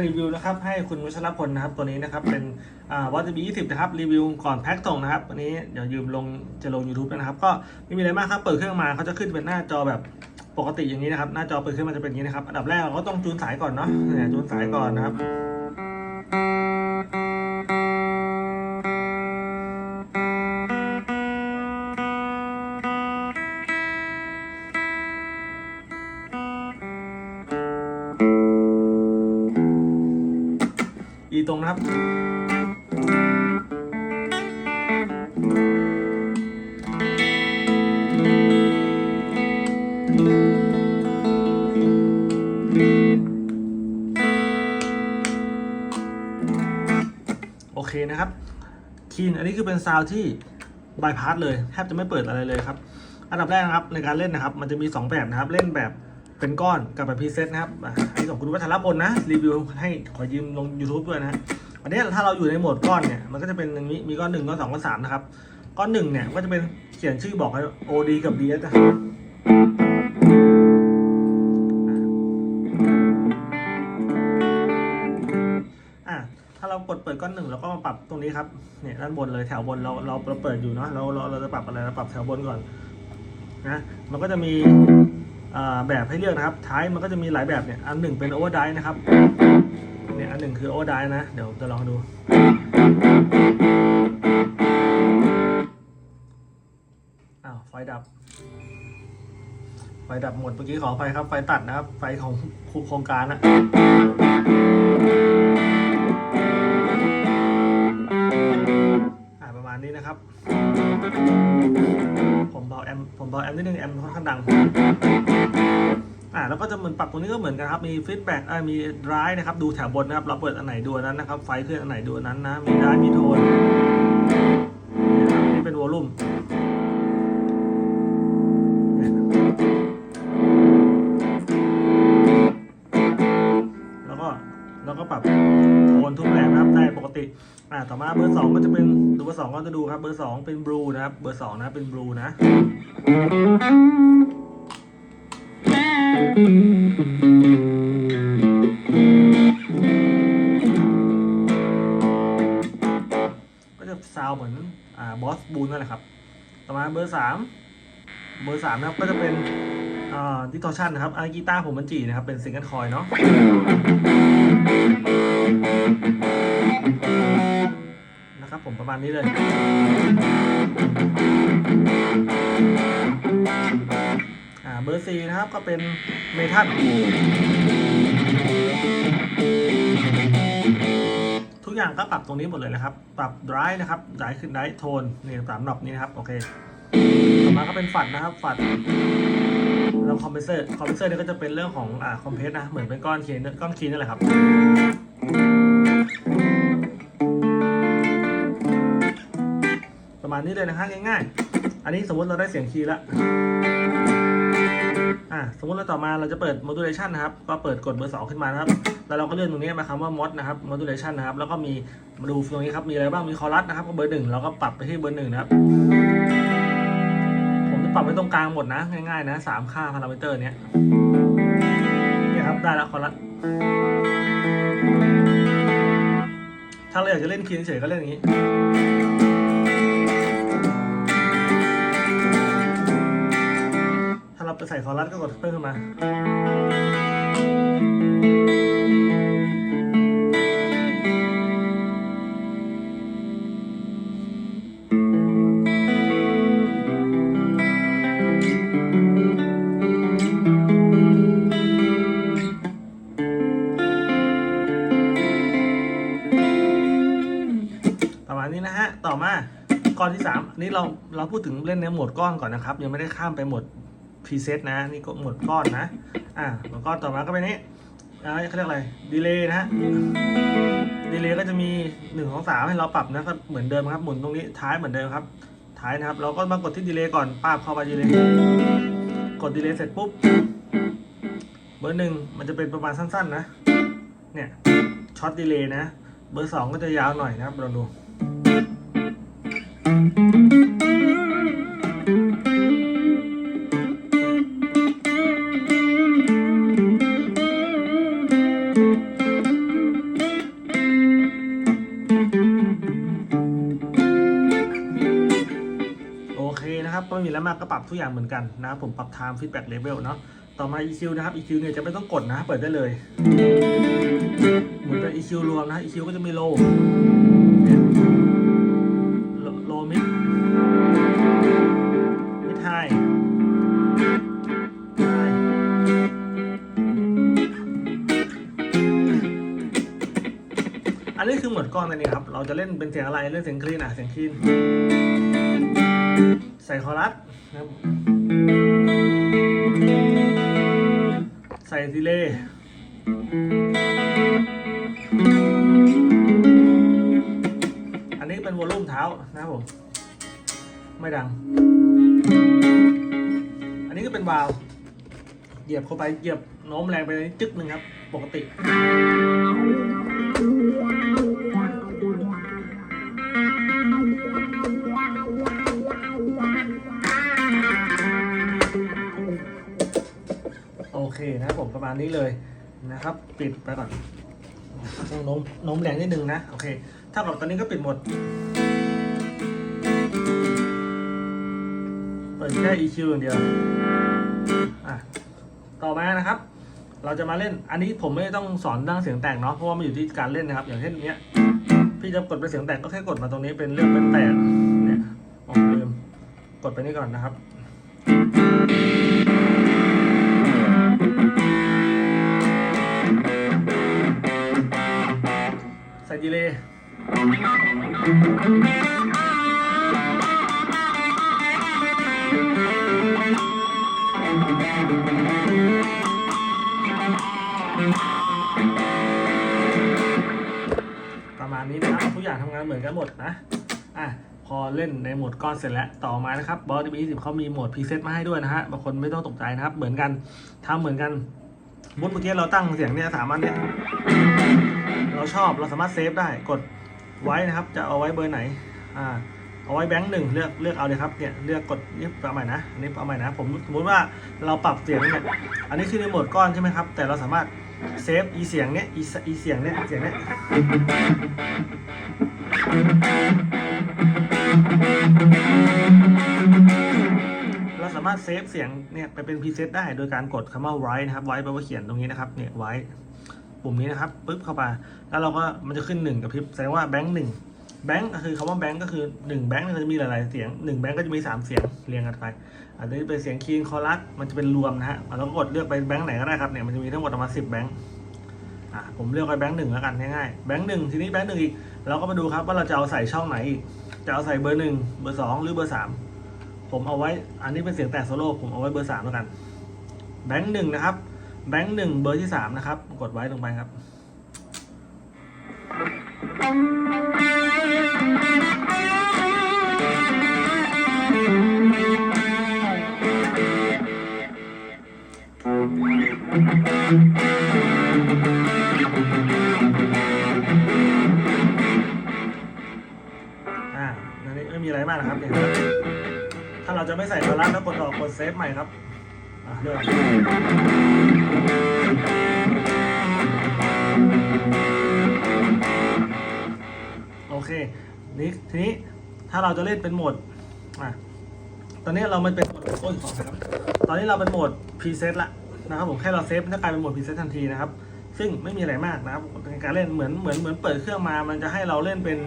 รีวิวนะครับให้คุณวัชรพลนะครับ ตัวนี้นะครับเป็นวัตถุบียี่สิบนะครับรีวิวก่อนแพ็คส่งนะครับวันนี้เดี๋ยวยืมลงจะลง YouTube นะครับ ก็ไม่มีอะไรมากครับ เปิดเครื่องมาเขาจะขึ้นเป็นหน้าจอแบบปกติอย่างนี้นะครับ หน้าจอเปิดขึ้นมาจะเป็นอย่างนี้นะครับ อันดับแรกเราก็ต้องจูนสายก่อนเนาะจูนสายก่อนนะครับ ตรงนะครับ โอเคนะครับ คีนอันนี้คือเป็นซาวที่บายพาสเลย แทบจะไม่เปิดอะไรเลยครับ อันดับแรกนะครับในการเล่นนะครับ มันจะมี 2 แบบนะครับ เล่นแบบ เป็นก้อนกับแบบพรีเซตนะครับอันนี้ของคุณวัชรพลนะ รีวิวให้ขอยืมลง YouTube ด้วยนะอันนี้ถ้าเราอยู่ในโหมดก้อนเนี่ย มันก็จะเป็นอย่างนี้ มีก้อนหนึ่งก้อนสองก้อนสามนะครับ ก้อนหนึ่งเนี่ยก็จะเป็นเขียนชื่อบอกให้ OD กับ DS นะครับอะถ้าเรากดเปิดก้อนหนึ่งเราก็มาปรับตรงนี้ครับเนี่ยด้านบนเลยแถวบนเราเราเราเปิดอยู่เนาะเราเราเราจะปรับอะไรเราปรับแถวบนก่อนนะมันก็จะมี แบบให้เลือกนะครับ ท้ายมันก็จะมีหลายแบบเนี่ย อันหนึ่งเป็นโอเวอร์ไดนะครับ เนี่ยอันหนึ่งคือโอเวอร์ไดนะ เดี๋ยวจะลองดู อ้าวไฟดับ ไฟดับหมดเมื่อกี้ขออภัยครับ ไฟตัดนะครับ ไฟของโครงการนะอ่าประมาณนี้นะครับ ผมเบาแอม ผมเบาแอมนิดนึงแอมค่อนข้างดัง แล้วก็จะเหมือนปรับตรงนี้ก็เหมือนกันครับ มีฟีดแบ็กอ่ามีดรายนะครับ ดูแถวบนนะครับ เราเปิดอันไหนดูอันนั้นนะครับ ไฟเคลื่อนอันไหนดูอันนั้นนะ มีดรายมีโทนนี่ครับนี่เป็นวอลลุ่มแล้วก็แล้วก็ปรับโทนทุกแบบนะครับ ได้ปกติ อ่า ต่อมาเบอร์สองก็จะเป็นดูเบอร์สองก็จะดูครับ เบอร์สองเป็นบลูนะครับ เบอร์สองนะ เป็นบลูนะ ก็จะซาวเหมือนอ่าบอสบูนนั่นแหละครับ ต่อมาเบอร์สามเบอร์สามนะครับก็จะเป็นอ่าดิทอชันนะครับอากีตาร์ผมมันจีนะครับ เป็นซิงเกิลคอยเนาะนะครับผมประมาณนี้เลย เบอร์สี่นะครับก็เป็นเมทัลทุกอย่างก็ปรับตรงนี้หมดเลยนะครับ ปรับ drive นะครับ drive ขึ้น drive โทนนี่สามหนอบนี้นะครับโอเคต่อมาก็เป็นฝัดนะครับฝัดแล้วคอมเพรสเซอร์คอมเพรสเซอร์นี่ก็จะเป็นเรื่องของอ่าคอมเพรสนะเหมือนเป็นก้อนคีนก้อนคีนนั่นแหละครับประมาณนี้เลยนะฮะง่ายๆ อันนี้สมมติเราได้เสียงคีย์แล้ว อ่าสมมติเราต่อมาเราจะเปิด modulation นะครับ ก็เปิดกดเบอร์สองขึ้นมานะครับ แล้วเราก็เลื่อนตรงนี้มาคำว่า mod นะครับ modulation นะครับ แล้วก็มีมาดูตรงนี้ครับ มีอะไรบ้าง มีคอรัสนะครับ ก็เบอร์หนึ่งเราก็ปรับไปที่เบอร์หนึ่งนะครับ ผมจะปรับไว้ตรงกลางหมดนะ ง่ายๆนะสามค่าพารามิเตอร์เนี้ยเนี่ยครับ ได้แล้วคอรัส ถ้าเราอยากจะเล่นคีย์เฉยก็เล่นอย่างนี้ เราไปใส่คอรัสก็กดเพิ่มขึ้นมา ประมาณนี้นะฮะ ต่อมาก้อนที่สามอันนี้เราเราพูดถึงเล่นในโหมดก้อนก่อนนะครับ ยังไม่ได้ข้ามไปโหมด พรีเซตนะ นี่ก็หมดก้อนนะ อ่าหมดก้อนต่อมาก็เป็นนี้อ่าเขาเรียกอะไรดีเลย์นะฮะดีเลย์ก็จะมีหนึ่งของสามให้เราปรับนะก็เหมือนเดิมครับหมุนตรงนี้ท้ายเหมือนเดิมครับ ท้ายนะครับเราก็มากดที่ดีเลย์ก่อนป้าบเข้าไปดีเลย์กดดีเลย์เสร็จปุ๊บเบอร์หนึ่งมันจะเป็นประมาณสั้นๆนะ เนี่ยช็อตดีเลย์นะ เบอร์สองก็จะยาวหน่อยนะครับเราดู โอเคนะครับไม่มีแล้วมากก็ปรับทุกอย่างเหมือนกันนะผมปรับ time feedback level เนาะต่อมา EQ นะครับ EQ เนี่ยจะไม่ต้องกดนะเปิดได้เลยเหมือนเป็น EQ รวมนะ EQ ก็จะมี low ก้อนอันนี้ครับ เราจะเล่นเป็นเสียงอะไร เล่นเสียงคลีนอะ เสียงคลีน ใส่คอรัสนะครับใส่ดีเลย์อันนี้เป็นวอลลุ่มเท้านะครับผม ไม่ดัง อันนี้ก็เป็นวาล์วเหยียบเข้าไปเหยียบโน้มแรงไปนิดจึ๊กหนึ่งครับ ปกติ นะครับผมประมาณนี้เลยนะครับ ปิดไปก่อนต้องโน้มโน้มแรงนิดนึงนะโอเคเท่ากับตอนนี้ก็ปิดหมดเปิดแค่ EQ อย่างเดียวอะต่อมานะครับ เราจะมาเล่นอันนี้ผมไม่ต้องสอนดั้งเสียงแตกเนาะเพราะว่ามันอยู่ที่การเล่นนะครับ อย่างเช่นเนี้ยพี่จะกดเป็นเสียงแตกก็แค่กดมาตรงนี้เป็นเรื่องเป็นแตกเนี่ยอ๋อลืมกดไปนี่ก่อนนะครับ ดีเลยประมาณนี้นะครับทุกอย่างทำงานเหมือนกันหมดนะ อะพอเล่นในโหมดก้อนเสร็จแล้ว ต่อมานะครับบอสดีบีสิบเขามีโหมดพรีเซตมาให้ด้วยนะฮะบางคนไม่ต้องตกใจนะครับ เหมือนกันทำเหมือนกัน มุดเมื่อกี้เราตั้งเสียงเนี่ยสามอันเนี่ยเราชอบเราสามารถเซฟได้กดไว้นะครับ จะเอาไว้เบอร์ไหนอ่าเอาไว้แบงค์หนึ่งเลือกเลือกเอาเลยครับเนี่ยเลือกกดนี่เอาใหม่นะอันนี้เอาใหม่นะผมสมมติว่าเราปรับเสียงเนี่ยอันนี้คือในโหมดก้อนใช่ไหมครับ แต่เราสามารถเซฟอีเสียงเนี้ยอีอีเสียงเนี้ยเสียงเนี้ยเราสามารถเซฟเสียงเนี่ยไปเป็นพรีเซตได้โดยการกดคำว่า write นะครับ write แปลว่าเขียนตรงนี้นะครับเนี่ย write ปุ่มนี้นะครับปึ๊บเข้าไปแล้วเราก็มันจะขึ้นหนึ่งกับพริบแสดงว่าแบงค์หนึ่งแบงค์ก็คือคำว่าแบงค์ก็คือหนึ่งแบงค์มันจะมีหลายๆเสียงหนึ่งแบงค์ก็จะมีสามเสียงเรียงกันไปอันนี้เป็นเสียงคีนคอรัสมันจะเป็นรวมนะฮะเราก็กดเลือกไปแบงค์ไหนก็ได้ครับเนี่ยมันจะมีทั้งหมดประมาณสิบแบงค์อะผมเลือกไปแบงค์หนึ่งแล้วกันง่ายๆแบงค์หนึ่งทีนี้แบงค์หนึ่งอีกเราก็มาดูครับว่าเราจะเอาใส่ช่องไหนอีกจะเอาใส่เบอร์หนึ่งเบอร์สองหรือเบอร์สาม ผมเอาไว้ อันนี้เป็นเสียงแตกโซโล่ผมเอาไว้เบอร์สามแล้วกัน แบงค์หนึ่งนะครับ แบงค์หนึ่งเบอร์ที่สามนะครับ กดไว้ลงไปครับ อ่าอันนี้ไม่มีอะไรมากนะครับเนี่ย ถ้าเราจะไม่ใส่คอรัสแล้วกดออกกดเซฟใหม่ครับอ่าเลือกโอเคนี่ทีนี้ถ้าเราจะเล่นเป็นโหมดอะตอนนี้เรามันเป็นโหมดโอ้ยขอครับ ตอนนี้เราเป็นโหมดพรีเซตละนะครับผมแค่เราเซฟมันจะกลายเป็นโหมดพรีเซตทันทีนะครับ ซึ่งไม่มีอะไรมากนะครับในการเล่นเหมือนเหมือนเหมือนเปิดเครื่องมา มันจะให้เราเล่นเป็น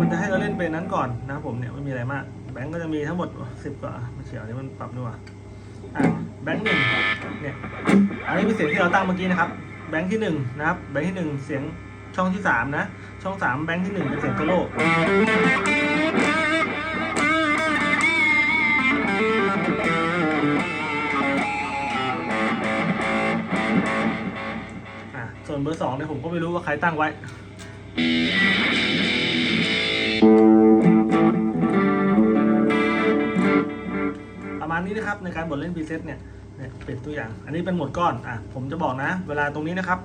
มันจะให้เราเล่นเป็นนั้นก่อนนะครับผมเนี่ยไม่มีอะไรมาก บงก์ก็จะมีทั้งหมดสิบกว่าไม่เขียวนี่มันปรับด้วยว่ะอะแบงก์หนึ่งเนี่ยอันนี้เป็นเสียงที่เราตั้งเมื่อกี้นะครับแบงก์ที่หนึ่งนะครับแบงก์ที่หนึ่งเสียงช่องที่สามนะ ช่องสามแบงก์ที่หนึ่งเป็นเสียงโซโล่อะส่วนเบอร์สองเนี่ยผมก็ไม่รู้ว่าใครตั้งไว้ มาณนี้นะครับในการบทเล่นพรีเซตเนี่ยเนี่ยเป็นตัวอย่าง อันนี้เป็นโหมดก้อนอะผมจะบอกนะ เวลาตรงนี้นะครับ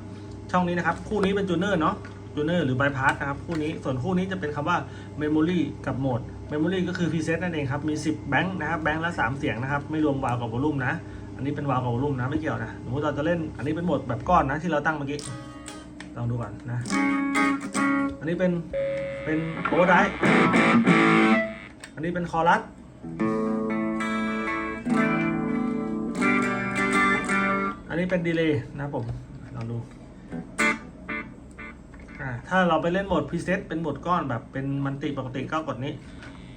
ช่องนี้นะครับ คู่นี้เป็นจูเนอร์เนาะจูเนอร์หรือบายพาสนะครับคู่นี้ส่วนคู่นี้จะเป็นคำว่า Memory กับโหมด Memory ก็คือพรีเซตนั่นเองครับมี 10 แบงค์นะครับแบงค์ละ 3 เสียงนะครับไม่รวมวาล์วกับวอลลุ่มนะอันนี้เป็นวาล์วกับวอลลุ่มนะไม่เกี่ยวนะสมมติเราจะเล่นอันนี้เป็นโหมดแบบก้อนนะที่เราตั้งเมื่อกี้ลองดูก่อนนะ อันนี้เป็นเป็นโอไดอันนี้เป็นคอรัส อันนี้เป็นดีเลย์นะผมลองดูอ่าถ้าเราไปเล่นโหมดพรีเซตเป็นโหมดก้อนแบบเป็นมันติปกติก็กดนี้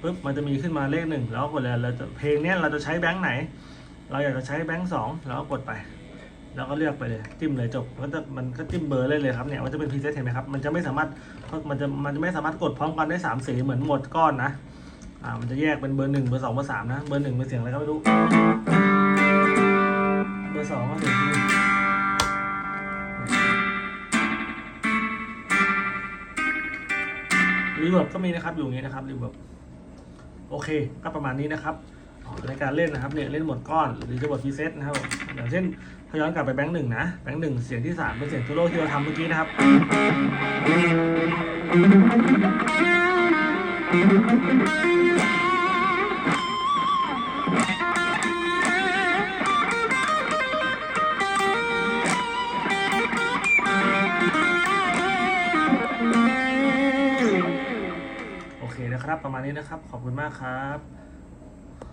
ปุ๊บมันจะมีขึ้นมาเลขหนึ่งแล้วกดเลยเราจะเพลงนี้เราจะใช้แบงค์ไหน เราอยากจะใช้แบงค์สองเราก็กดไป แล้วก็เลือกไปเลยจิ้มเลยจบมันก็จะมันก็จิ้มเบอร์เลยเลยครับเนี่ยมันจะเป็นพรีเซตเห็นไหมครับมันจะไม่สามารถมันจะมันจะไม่สามารถกดพร้อมกันได้สามสีเหมือนโหมดก้อนนะอ่ามันจะแยกเป็นเบอร์หนึ่งเบอร์สองเบอร์สามนะเบอร์หนึ่งเป็นเสียงอะไรก็ไม่รู้ เวิร์บก็มีนะครับ อยู่อย่างนี้นะครับรีเวิร์บโอเค ก็ประมาณนี้นะครับในการเล่นนะครับเนี่ยเล่นหมดก้อนหรือจะหมดพรีเซตนะครับอย่างเช่นถ้าย้อนกลับไปแบงค์หนึ่งนะแบงค์หนึ่งเสียงที่สามเป็นเสียงทูโรที่เราทำเมื่อกี้นะครับอ ประมาณนี้นะครับ ขอบคุณมากครับ